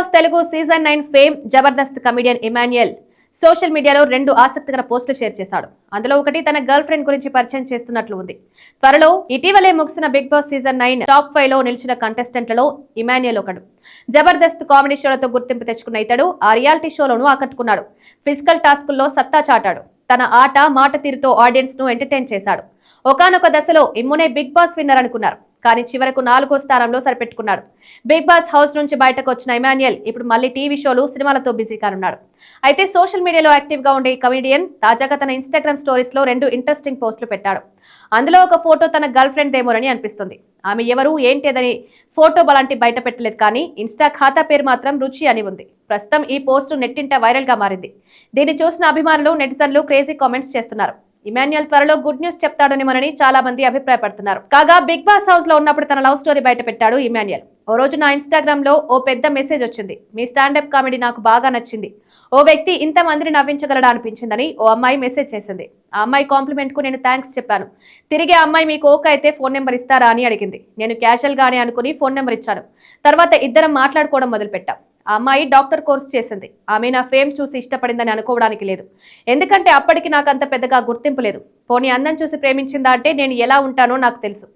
Boss Telugu season nine fame Jabardasth comedian Emmanuel. Social మీడియాలో రెండు ఆసక్తికర పోస్టులు షేర్ చేశాడు. అందులో ఒకటి తన గర్ల్ ఫ్రెండ్ గురించి పరిచయం చేస్తున్నట్లు ఉంది. త్వరలో ఇటీవలే ముగిసిన Bigg Boss season nine top ఫైవ్లో నిలిచిన కంటెస్టెంట్లలో ఇమాన్యుయల్ ఒకడు. జబర్దస్త్ కామెడీ షోలతో గుర్తింపు తెచ్చుకున్న ఇతడు ఆ రియాలిటీ షోలోనూ ఆకట్టుకున్నాడు. ఫిజికల్ టాస్కుల్లో సత్తా చాటాడు. తన ఆట మాట తీరుతో ఆడియన్స్ను ఎంటర్టైన్ చేశాడు. ఒకానొక దశలో ఇమ్మునే బిగ్ బాస్ విన్నర్ అనుకున్నారు. కానీ చివరకు నాలుగో స్థానంలో సరిపెట్టుకున్నాడు. బిగ్ బాస్ హౌస్ నుంచి బయటకు వచ్చిన ఇమాన్యుయల్ ఇప్పుడు మళ్ళీ టీవీ షోలు సినిమాలతో బిజీ కానున్నాడు. అయితే సోషల్ మీడియాలో యాక్టివ్గా ఉండే కమెడియన్ తాజాగా తన ఇన్స్టాగ్రామ్ స్టోరీస్లో రెండు ఇంట్రెస్టింగ్ పోస్టులు పెట్టాడు. అందులో ఒక ఫోటో తన గర్ల్ ఫ్రెండ్ దేమోనని అనిపిస్తుంది. ఆమె ఎవరు ఏంటిదని ఫోటో బలాంటి బయట పెట్టలేదు కానీ ఇన్స్టా ఖాతా పేరు మాత్రం రుచి అని ఉంది. ప్రస్తుతం ఈ పోస్టు నెట్టింట వైరల్గా మారింది. దీన్ని చూసిన అభిమానులు నెటిజన్లు క్రేజీ కామెంట్స్ చేస్తున్నారు. ఇమాన్యుయల్ త్వరలో గుడ్ న్యూస్ చెప్తాడని మనని చాలా మంది అభిప్రాయపడుతున్నారు. కాగా బిగ్ బాస్ హౌస్లో ఉన్నప్పుడు తన లవ్ స్టోరీ బయట పెట్టాడు ఇమాన్యుయల్. ఓ రోజు నా ఇన్స్టాగ్రామ్లో ఓ పెద్ద మెసేజ్ వచ్చింది. మీ స్టాండప్ కామెడీ నాకు బాగా నచ్చింది. ఓ వ్యక్తి ఇంత మందిని నవ్వించగలడా అనిపించిందని ఓ అమ్మాయి మెసేజ్ చేసింది. ఆ అమ్మాయి కాంప్లిమెంట్కు నేను థ్యాంక్స్ చెప్పాను. తిరిగి ఆ అమ్మాయి మీకు ఓకే అయితే ఫోన్ నెంబర్ ఇస్తారా అని అడిగింది. నేను క్యాషువల్ గానే అనుకుని ఫోన్ నెంబర్ ఇచ్చాను. తర్వాత ఇద్దరం మాట్లాడుకోవడం మొదలుపెట్టాం. ఆ అమ్మాయి డాక్టర్ కోర్స్ చేసింది. ఆమె నా ఫేమ్ చూసి ఇష్టపడిందని అనుకోవడానికి లేదు. ఎందుకంటే అప్పటికి నాకు అంత పెద్దగా గుర్తింపు లేదు. పోనీ అందం చూసి ప్రేమించిందా అంటే నేను ఎలా ఉంటానో నాకు తెలుసు.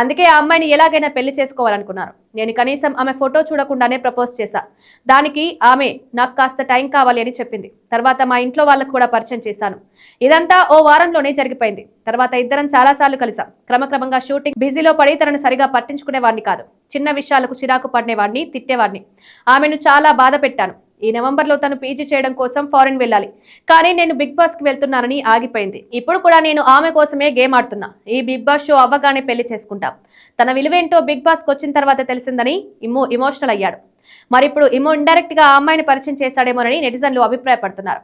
అందుకే ఆ అమ్మాయిని ఎలాగైనా పెళ్ళి చేసుకోవాలనుకున్నారు. నేను కనీసం ఆమె ఫోటో చూడకుండానే ప్రపోజ్ చేశా. దానికి ఆమె నాకు కాస్త టైం కావాలి అని చెప్పింది. తర్వాత మా ఇంట్లో వాళ్ళకు కూడా పరిచయం చేశాను. ఇదంతా ఓ వారంలోనే జరిగిపోయింది. తర్వాత ఇద్దరం చాలాసార్లు కలిసాం క్రమక్రమంగా షూటింగ్ బిజీలో పడి తనను సరిగా పట్టించుకునేవాడిని కాదు. చిన్న విషయాలకు చిరాకు పడినేవాడిని తిట్టేవాడిని ఆమెను చాలా బాధ పెట్టాను ఈ నవంబర్లో తను పీజీ చేయడం కోసం ఫారెన్ వెళ్ళాలి. కానీ నేను బిగ్ బాస్కి వెళ్తున్నానని ఆగిపోయింది. ఇప్పుడు కూడా నేను ఆమె కోసమే గేమ్ ఆడుతున్నా. ఈ బిగ్ బాస్ షో అవ్వగానే పెళ్ళి చేసుకుంటా. తన విలువేంటో బిగ్ బాస్కి వచ్చిన తర్వాత తెలిసిందని ఇమో ఇమోషనల్ అయ్యాడు. మరి ఇప్పుడు ఇమో ఇండైరెక్ట్గా ఆ అమ్మాయిని పరిచయం చేశాడేమోనని నెటిజన్లు అభిప్రాయపడుతున్నారు.